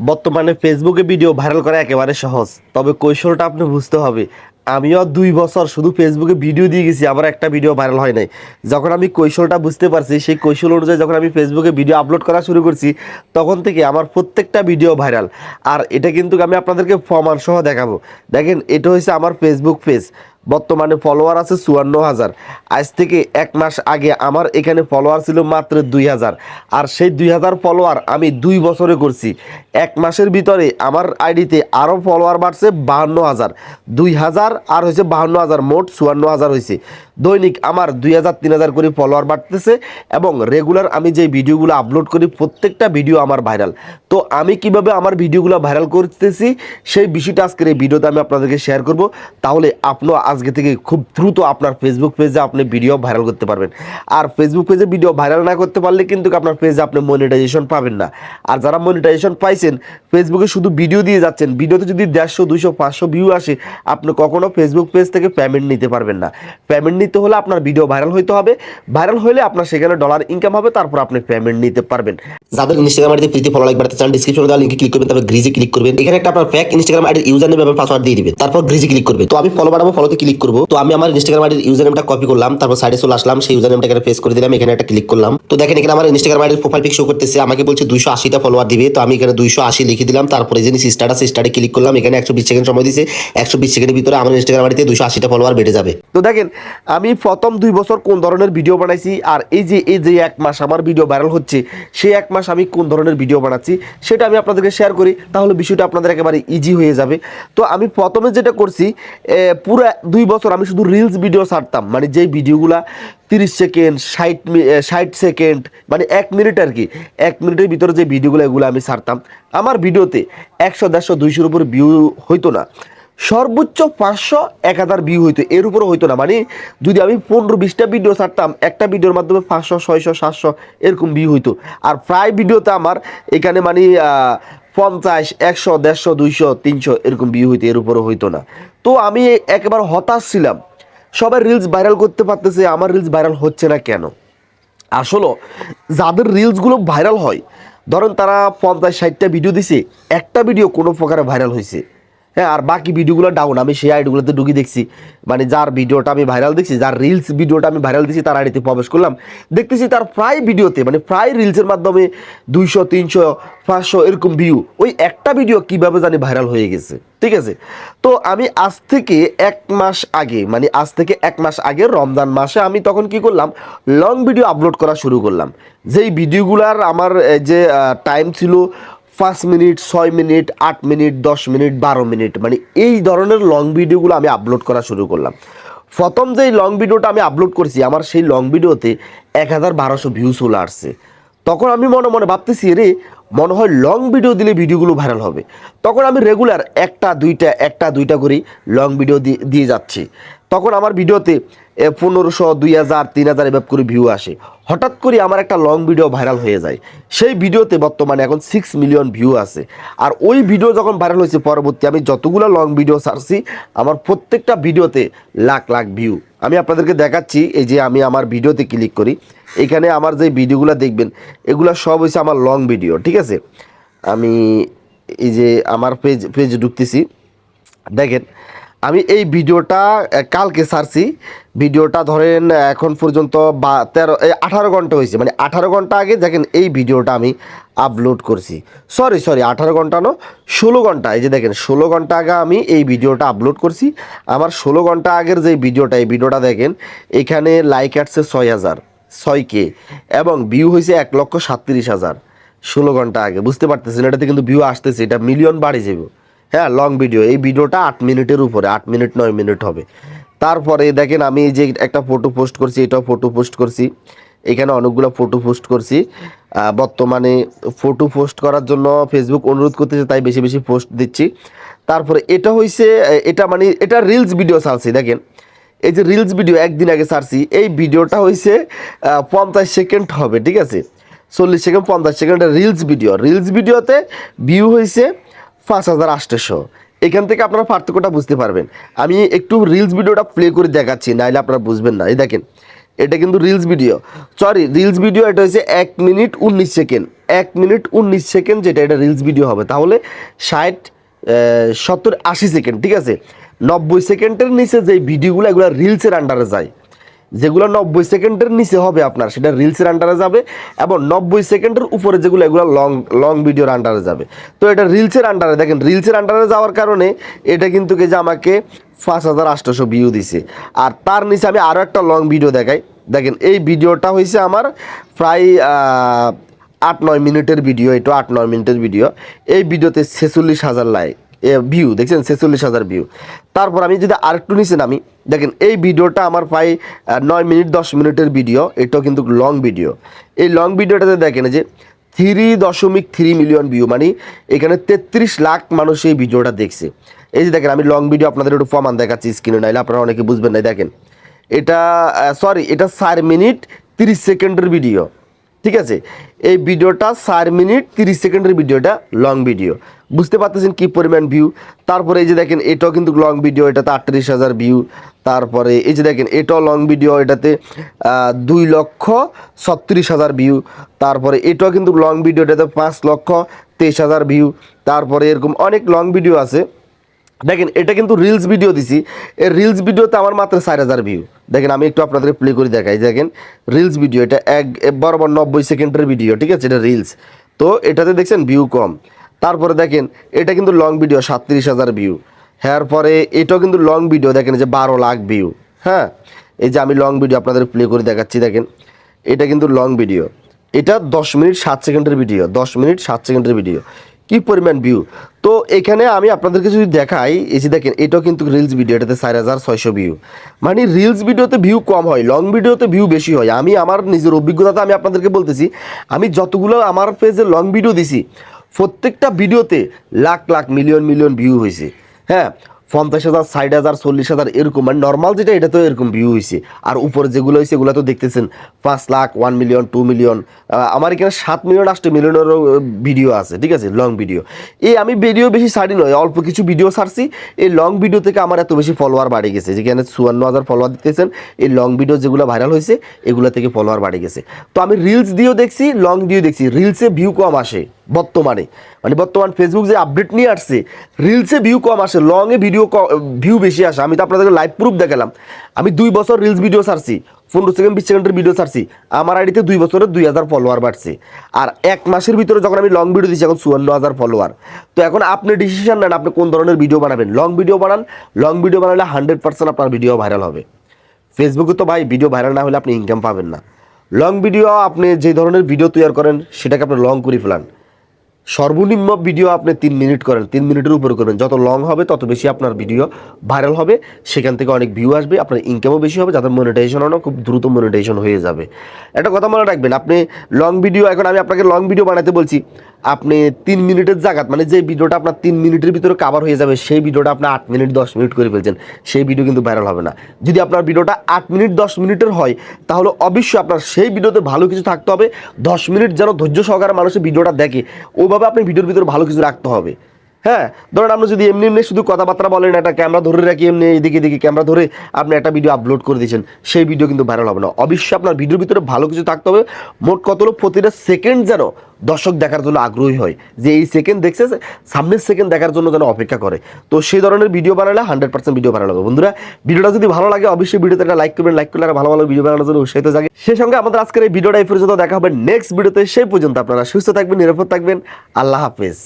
বর্তমানে ফেসবুকে video viral করা একেবারে সহজ। তবে কৌশলটা আপনি বুঝতে হবে। আমিও দুই বছর শুধু ফেসবুকে ভিডিও দিয়ে গেছি আমার একটা ভিডিও ভাইরাল হয় নাই। যখন আমি কৌশলটা বুঝতে পারছি, সেই কৌশল অনুযায়ী যখন আমি ফেসবুকে ভিডিও আপলোড করা শুরু করছি, তখন থেকে আমার প্রত্যেকটা ভিডিও ভাইরাল আর এটা কিন্তু আমি আপনাদেরকে প্রমাণ সহ দেখাবো। দেখেন, এটা হচ্ছে আমার ফেসবুক পেজ বর্তমানে ফলোয়ার আছে চুয়ান্ন হাজার। আজ থেকে এক মাস আগে আমার এখানে ফলোয়ার ছিল মাত্র দুই হাজার। আর সেই দুই হাজার ফলোয়ার আমি দুই বছরে করছি। এক মাসের ভিতরে আমার আইডিতে আরও ফলোয়ার বাড়ছে বাহান্ন হাজার। দুই হাজার আর হয়েছে বাহান্ন হাজার, মোট চুয়ান্ন হাজার হয়েছে। দৈনিক আমার দুই হাজার, তিন হাজার করে ফলোয়ার বাড়তেছে এবং রেগুলার আমি যে ভিডিওগুলো আপলোড করি, প্রত্যেকটা ভিডিও আমার ভাইরাল তো আমি কীভাবে আমার ভিডিওগুলো ভাইরাল করতেছি, সেই বিষয়টা আজকের এই ভিডিওতে আমি আপনাদেরকে শেয়ার করব। তাহলে আপনিও আজকে থেকে খুব দ্রুত আপনার ফেসবুক পেজে আপনি ভিডিও ভাইরাল করতে পারবেন। আর ফেসবুক পেজে ভিডিও ভাইরাল না করতে পারলে কিন্তু আপনার পেজে আপনি মনিটাইজেশন পাবেন না। আর যারা মনিটাইজেশন পাইছেন ফেসবুকে শুধু ভিডিও দিয়ে যাচ্ছেন ভিডিওতে যদি দেড়শো, দুইশো, পাঁচশো ভিউ আসে, আপনি কখনো ফেসবুক পেজ থেকে পেমেন্ট নিতে পারবেন না। পেমেন্ট নিতে হলে আপনার ভিডিও ভাইরাল হইতে হবে। ভাইরাল হলে আপনার সেখানে ডলার ইনকাম হবে, তারপর আপনি পেমেন্ট নিতে পারবেন। যাদের ইনস্টাগ্রাম আইডিতে প্রীতি ফলো লাইক বাড়াতে চান ডিসক্রিপশনে দেওয়া লিঙ্কে ক্লিক করবেন, তারপর গ্রিজে ক্লিক করবেন। এখানে একটা আপনার ফেক ইনস্টাগ্রাম আইডির ইউজার নেম এবং পাসওয়ার্ড দিয়ে দিবেন। তারপর গ্রিজে ক্লিক করবেন। তো আমি ফলো বাড়াবো ফলোতে ক্লিক করব। তো আমি আমার ইনস্টাগ্রাম আইডির ইউজার নেমটা কপি করলাম, তারপর সাইডে চলে আসলাম, সেই ইউজার নেমটা এখানে পেস্ট করে দিলাম, এখানে একটা ক্লিক করলাম। তো দেখেন, এখানে আমার ইনস্টাগ্রাম আইডির প্রোফাইল পিক শো করতেছে, আমাকে বলছে দুইশো আশিটা ফলোয়ার দিবে, তো আমি এখানে দুইশো আশি লিখে দিলাম, তারপরে যে আছে স্টার্টে ক্লিক করলাম, এখানে একশো বিশ সেকেন্ড সময় দিয়েছে একশো বিশ সেকেন্ডের ভিতরে আমার ইনস্টাগ্রাম আইডিতে দুইশো আশিটা ফলোয়ার বেড়ে যাবে। তো দেখেন, আমি প্রথম দুই বছর কোন ধরনের ভিডিও বানাইছি, আর এই যে এই যে এক মাস আমার ভিডিও ভাইরাল হচ্ছে, সেই এক মাস আমি কোন ধরনের ভিডিও বানাচ্ছি, সেটা আমি আপনাদেরকে শেয়ার করি, তাহলে বিষয়টা আপনাদের একেবারে ইজি হয়ে যাবে। তো আমি প্রথমে যেটা করছি পুরো দুই বছর আমি শুধু রিলস ভিডিও ছাড়তাম। মানে যেই ভিডিওগুলা তিরিশ সেকেন্ড ষাট ষাট সেকেন্ড মানে এক মিনিট আর কি। এক মিনিটের ভিতরে যে ভিডিওগুলো এগুলো আমি ছাড়তাম। আমার ভিডিওতে একশো, দেড়শো, দুইশোর উপর ভিউ হইতো না। সর্বোচ্চ পাঁচশো, এক হাজার ভিউ হইতো। এর উপরে হইতো না। মানে যদি আমি পনেরো, বিশটা ভিডিও ছাড়তাম, একটা ভিডিওর মাধ্যমে পাঁচশো, ছয়শো, সাতশো এরকম ভিউ হইতো। আর প্রায় ভিডিওতে আমার এখানে মানে পঞ্চাশ, একশো, দেড়শো, দুইশো, তিনশো এরকম ভিউ হইতো এর উপরে হইতো না। তো আমি একেবারে হতাশ ছিলাম। সবাই রিলস ভাইরাল করতে পারতেছে, আমার রিলস ভাইরাল হচ্ছে না কেন? আসলে যাদের রিলসগুলো ভাইরাল হয়, ধরেন তারা পঞ্চাশ, ষাটটা ভিডিও দিছে, একটা ভিডিও কোনো প্রকারে ভাইরাল হয়েছে হ্যাঁ আর বাকি ভিডিওগুলো ডাউন আমি সেই আইডিগুলোতে ঢুকি দেখছি। মানে যার ভিডিওটা আমি ভাইরাল দেখছি, যার রিলস ভিডিওটা আমি ভাইরাল দিচ্ছি তার আইডিতে প্রবেশ করলাম। দেখতেছি তার প্রায় ভিডিওতে মানে প্রায় রিলসের মাধ্যমে দুইশো, তিনশো, পাঁচশো এরকম ভিউ ওই একটা ভিডিও কীভাবে জানি ভাইরাল হয়ে গেছে, ঠিক আছে? তো আমি আজ থেকে এক মাস আগে মানে আজ থেকে এক মাস আগে, রমজান মাসে আমি তখন কি করলাম লং ভিডিও আপলোড করা শুরু করলাম। যেই ভিডিওগুলার আমার যে টাইম ছিল পাঁচ মিনিট, ছয় মিনিট, আট মিনিট, দশ মিনিট, বারো মিনিট। মানে এই ধরনের লং ভিডিওগুলো আমি আপলোড করা শুরু করলাম। প্রথম যেই লং ভিডিওটা আমি আপলোড করছি, আমার সেই লং ভিডিওতে এক হাজার বারোশো ভিউ চলে আসছে। তখন আমি মনে মনে ভাবতেছি রে মনে হয় লং ভিডিও দিলে ভিডিওগুলো ভাইরাল হবে। তখন আমি রেগুলার একটা, দুইটা একটা, দুইটা করেই লং ভিডিও দিয়ে যাচ্ছি। তখন আমার ভিডিওতে পনেরোশো, দুই হাজার, তিন হাজার এভাবে করে ভিউ আসে। হঠাৎ করে আমার একটা লং ভিডিও ভাইরাল হয়ে যায়। সেই ভিডিওতে বর্তমানে এখন সিক্স মিলিয়ন ভিউ আছে। আর ওই ভিডিও যখন ভাইরাল হয়েছে পরবর্তী, আমি যতগুলো লং ভিডিও ছাড়ছি, আমার প্রত্যেকটা ভিডিওতে লাখ লাখ ভিউ আমি আপনাদেরকে দেখাচ্ছি, এই যে আমি আমার ভিডিওতে ক্লিক করি। এখানে আমার যে ভিডিওগুলো দেখবেন, এগুলো সব হচ্ছে আমার লং ভিডিও ঠিক আছে? আমি এই যে আমার পেজ পেজে ঢুকতেছি। দেখেন আমি এই ভিডিওটা কালকে সারছি। ভিডিওটা ধরেন এখন পর্যন্ত বা, তেরো আঠারো ঘণ্টা হয়েছে। মানে আঠারো ঘণ্টা আগে দেখেন এই ভিডিওটা আমি আপলোড করছি। সরি সরি আঠারো ঘণ্টা নো ষোলো ঘণ্টা। এই যে দেখেন, ষোলো ঘণ্টা আগে আমি এই ভিডিওটা আপলোড করছি। আমার ষোলো ঘণ্টা আগের যে ভিডিওটা, এই ভিডিওটা দেখেন, এখানে লাইক আসছে ছয় হাজার, ছয় কে, এবং ভিউ হয়েছে এক লক্ষ সাতত্রিশ হাজার, ষোলো ঘণ্টা আগে। বুঝতে পারতেছেন? এটাতে কিন্তু ভিউ আসতেছে, এটা মিলিয়ন বাড়ে যাবে হ্যাঁ লং ভিডিও এই ভিডিওটা আট মিনিটের উপরে, আট মিনিট, নয় মিনিট হবে। তারপরে দেখেন, আমি এই যে একটা ফটো পোস্ট করছি, এটাও ফটো পোস্ট করছি। এখানে অনেকগুলো ফটো পোস্ট করছি। বর্তমানে ফটো পোস্ট করার জন্য ফেসবুক অনুরোধ করতেছে, তাই বেশি বেশি পোস্ট দিচ্ছি। তারপরে এটা হইছে এটা মানে এটা রিলস ভিডিও ছাড়ছি, দেখেন। এই যে রিলস ভিডিও একদিন আগে ছাড়ছি, এই ভিডিওটা হইছে পঞ্চাশ সেকেন্ড হবে, ঠিক আছে? চল্লিশ সেকেন্ড পঞ্চাশ সেকেন্ডের রিলস ভিডিও রিলস ভিডিওতে ভিউ হয়েছে পাঁচ হাজার আটশোশো এখান থেকে আপনারা পার্থক্যটা বুঝতে পারবেন। আমি একটু রিলস ভিডিওটা প্লে করে দেখাচ্ছি, নাহলে আপনারা বুঝবেন না। এই দেখেন, এটা কিন্তু reels video sorry reels video এটা হচ্ছে এক মিনিট উনিশ সেকেন্ড। এক মিনিট উনিশ সেকেন্ড যেটা এটা রিলস ভিডিও হবে। তাহলে ষাট সত্তর, আশি সেকেন্ড, ঠিক আছে? নব্বই সেকেন্ডের নিচে যে ভিডিওগুলো এগুলো রিলসের আন্ডারে যায়। যেগুলো নব্বই সেকেন্ডের নিচে হবে আপনার, সেটা রিলসের আন্ডারে যাবে এবং নব্বই সেকেন্ডের উপরে যেগুলো, এগুলো লং লং ভিডিওর আন্ডারে যাবে। তো এটা রিলসের আন্ডারে দেখেন রিলসের আন্ডারে যাওয়ার কারণে এটা কিন্তু কি যে আমাকে পাঁচ হাজার আটশোশো ভিউ দিছে। আর তার নিচে আমি আরও একটা লং ভিডিও দেখাই। দেখেন এই ভিডিওটা হয়েছে আমার প্রায় আট নয় মিনিটের ভিডিও এটা আট নয় মিনিটের ভিডিও এই ভিডিওতে ছেচল্লিশ হাজার লাইক ভিউ দেখছেন? ছেচল্লিশ হাজার ভিউ তারপর আমি যদি আরেকটু নিচে নামি, দেখেন, এই ভিডিওটা আমার প্রায় নয় মিনিট, দশ মিনিটের ভিডিও এটাও কিন্তু লং ভিডিও এই লং ভিডিওটাতে দেখেন যে থ্রি দশমিক থ্রি মিলিয়ন ভিউ মানে এখানে তেত্রিশ লাখ মানুষ এই ভিডিওটা দেখছে। এই যে দেখেন, আমি লং ভিডিও আপনাদের একটু প্রমাণ দেখাচ্ছি স্ক্রিনে নাইলে আপনারা অনেকে বুঝবেন না দেখেন। এটা সরি এটা চার মিনিট, তিরিশ সেকেন্ডের ভিডিও ঠিক আছে? এই ভিডিওটা চার মিনিট, তিরিশ সেকেন্ডের ভিডিওটা লং ভিডিও বুঝতে পারতেছেন কি পরিমাণ ভিউ তারপরে এই যে দেখেন, এটাও কিন্তু লং ভিডিও এটাতে আটত্রিশ হাজার ভিউ তারপরে এই যে দেখেন, এটাও লং ভিডিও এটাতে দুই লক্ষ ছত্রিশ হাজার ভিউ তারপরে এটাও কিন্তু লং ভিডিও এটাতে পাঁচ লক্ষ তেইশ হাজার ভিউ তারপরে এরকম অনেক লং ভিডিও আছে। দেখেন, এটা কিন্তু রিলস ভিডিও দিছি। এই রিলস ভিডিওতে আমার মাত্র চার হাজার ভিউ দেখেন, আমি একটু আপনাদের প্লে করে দেখাই। দেখেন রিলস ভিডিও এটা এক বরাবর নব্বই সেকেন্ডের ভিডিও ঠিক আছে? এটা রিলস তো এটাতে দেখছেন ভিউ কম। তারপরে দেখেন, এটা কিন্তু লং ভিডিও সাতত্রিশ হাজার ভিউ হ্যাঁ পরে এটাও কিন্তু লং ভিডিও দেখেন যে বারো লাখ ভিউ হ্যাঁ এই যে আমি লং ভিডিও আপনাদের প্লে করে দেখাচ্ছি, দেখেন, এটা কিন্তু লং ভিডিও এটা দশ মিনিট সাত সেকেন্ডের ভিডিও দশ মিনিট সাত সেকেন্ডের ভিডিও কি পরিমাণ ভিউ তো এখানে আমি আপনাদেরকে যদি দেখাই, এই যে দেখেন, এটাও কিন্তু রিলস ভিডিও এটাতে চার হাজার ছয়শো ভিউ মানে রিলস ভিডিওতে ভিউ কম হয় লং ভিডিওতে ভিউ বেশি হয়। আমি আমার নিজের অভিজ্ঞতাতে আমি আপনাদেরকে বলতেছি, আমি যতগুলো আমার পেজে লং ভিডিও দিছি প্রত্যেকটা ভিডিওতে lakh lakh, million million view হয়েছে হ্যাঁ পঞ্চাশ হাজার, ষাট হাজার, চল্লিশ হাজার এরকম মানে নর্মাল যেটা এটা তো এরকম ভিউ হয়েছে আর উপরে যেগুলো হয়েছে এগুলো তো দেখতেছেন, পাঁচ lakh one million two million আমার এখানে সাত মিলিয়ন আষ্ট মিলিয়নেরও ভিডিও আছে, ঠিক আছে? লং ভিডিও এই আমি ভিডিও বেশি ছাড়ি নয়, অল্প কিছু ভিডিও ছাড়ছি। এই লং ভিডিও থেকে আমার এত বেশি ফলোয়ার বাড়ে গেছে। যেখানে চুয়ান্ন হাজার ফলোয়ার দিতেছেন, এই লং ভিডিও যেগুলো ভাইরাল হয়েছে এগুলো থেকে ফলোয়ার বাড়ে গেছে। তো আমি রিলস দিয়েও দেখছি লং দিয়েও দেখছি। রিলসে ভিউ কম আসে। বর্তমানে। মানে বর্তমান ফেসবুক যে আপডেট নিয়ে আসছে রিলসে ভিউ কম আসে লংয়ে ভিডিও ভিউ বেশি আসে। আমি তো আপনাদেরকে লাইভ প্রুফ দেখালাম। আমি দুই বছর রিলস ভিডিও ছাড়ছি, পনেরো সেকেন্ড বিশ সেকেন্ডের ভিডিও ছাড়ছি। আমার আইডিতে দুই বছরে দুই হাজার ফলোয়ার বাড়ছে। আর এক মাসের ভিতরে যখন আমি লং ভিডিও দিচ্ছি এখন চুয়ান্ন হাজার ফলোয়ার তো এখন আপনি ডিসিশন নেন আপনি কোন ধরনের ভিডিও বানাবেন। লং ভিডিও বানান লং ভিডিও বানালে হান্ড্রেড পার্সেন্ট আপনার ভিডিও ভাইরাল হবে। ফেসবুকে তো ভাই ভিডিও ভাইরাল না হলে আপনি ইনকাম পাবেন না। লং ভিডিও আপনি যে ধরনের ভিডিও তৈরি করেন, সেটাকে আপনি লং করে ফেলান। সর্বনিম্ন ভিডিও আপনি তিন মিনিট করেন, তিন মিনিটের উপরে করবেন। যত লং হবে, তত বেশি আপনার ভিডিও ভাইরাল হবে। সেখান থেকে অনেক ভিউ আসবে, আপনার ইনকামও বেশি হবে যাদের মনিটাইজেশন হলো খুব দ্রুত মনিটাইজেশন হয়ে যাবে। একটা কথা মনে রাখবেন, আপনি লং ভিডিও এখন আমি আপনাকে লং ভিডিও বানাতে বলছি। আপনি তিন মিনিটের জায়গাত মানে যে ভিডিওটা আপনার তিন মিনিটের ভিতরে কাভার হয়ে যাবে, সেই ভিডিওটা আপনি আট মিনিট দশ মিনিট করে ফেলছেন। সেই ভিডিও কিন্তু ভাইরাল হবে না। যদি আপনার ভিডিওটা আট মিনিট দশ মিনিটের হয়, তাহলে অবশ্যই আপনার সেই ভিডিওতে ভালো কিছু থাকতে হবে। দশ মিনিট যেন ধৈর্য সহকারে মানুষের ভিডিওটা দেখে। ওভাবে আপনি ভিডিওর ভিতরে ভালো কিছু রাখতে হবে। হ্যাঁ ধরেন আপনি যদি এমনি এমনি শুধু কথাবার্তা বলেন, একটা ক্যামেরা ধরে রাখি, এমনি এদিকে এদিকে ক্যামেরা ধরে আপনি একটা ভিডিও আপলোড করে দিয়েছেন, সেই ভিডিও কিন্তু ভাইরাল হবে না। অবশ্যই আপনার ভিডিওর ভিতরে ভালো কিছু থাকতে হবে। মোট কত হলো প্রতিটা সেকেন্ড যেন দর্শক দেখার জন্য আগ্রহী হয়, যে এই সেকেন্ড দেখছে, সামনের সেকেন্ড দেখার জন্য যেন অপেক্ষা করে। তো সেই ধরনের ভিডিও বানালে হান্ড্রেড পার্সেন্ট ভিডিও বানানো হবে। বন্ধুরা ভিডিওটা যদি ভালো লাগে, অবশ্যই ভিডিওতে একটা লাইক করবেন লাইক করলে আর ভালো ভালো ভিডিও বানানোর জন্য উৎসাহিত থাকে সেই সঙ্গে আমাদের আজকের এই ভিডিওটা এই পর্যন্ত, দেখা হবে নেক্সট ভিডিওতে সেই পর্যন্ত আপনারা সুস্থ থাকবেন, নিরাপদ থাকবেন। আল্লাহ হাফেজ।